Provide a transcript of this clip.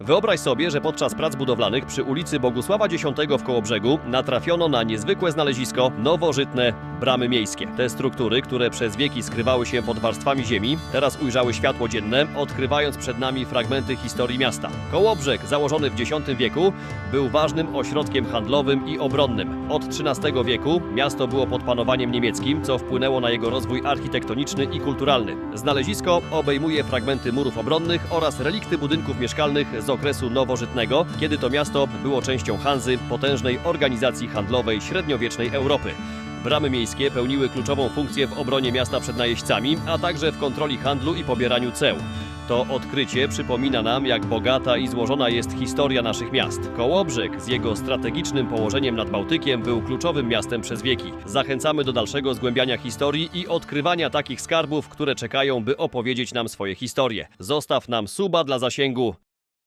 Wyobraź sobie, że podczas prac budowlanych przy ulicy Bogusława X w Kołobrzegu natrafiono na niezwykłe znalezisko nowożytne bramy miejskie. Te struktury, które przez wieki skrywały się pod warstwami ziemi, teraz ujrzały światło dzienne, odkrywając przed nami fragmenty historii miasta. Kołobrzeg, założony w X wieku, był ważnym ośrodkiem handlowym i obronnym. Od XIII wieku miasto było pod panowaniem niemieckim, co wpłynęło na jego rozwój architektoniczny i kulturalny. Znalezisko obejmuje fragmenty murów obronnych oraz relikty budynków mieszkalnych z okresu nowożytnego, kiedy to miasto było częścią Hanzy, potężnej organizacji handlowej średniowiecznej Europy. Bramy miejskie pełniły kluczową funkcję w obronie miasta przed najeźdźcami, a także w kontroli handlu i pobieraniu ceł. To odkrycie przypomina nam, jak bogata i złożona jest historia naszych miast. Kołobrzeg z jego strategicznym położeniem nad Bałtykiem był kluczowym miastem przez wieki. Zachęcamy do dalszego zgłębiania historii i odkrywania takich skarbów, które czekają, by opowiedzieć nam swoje historie. Zostaw nam suba dla zasięgu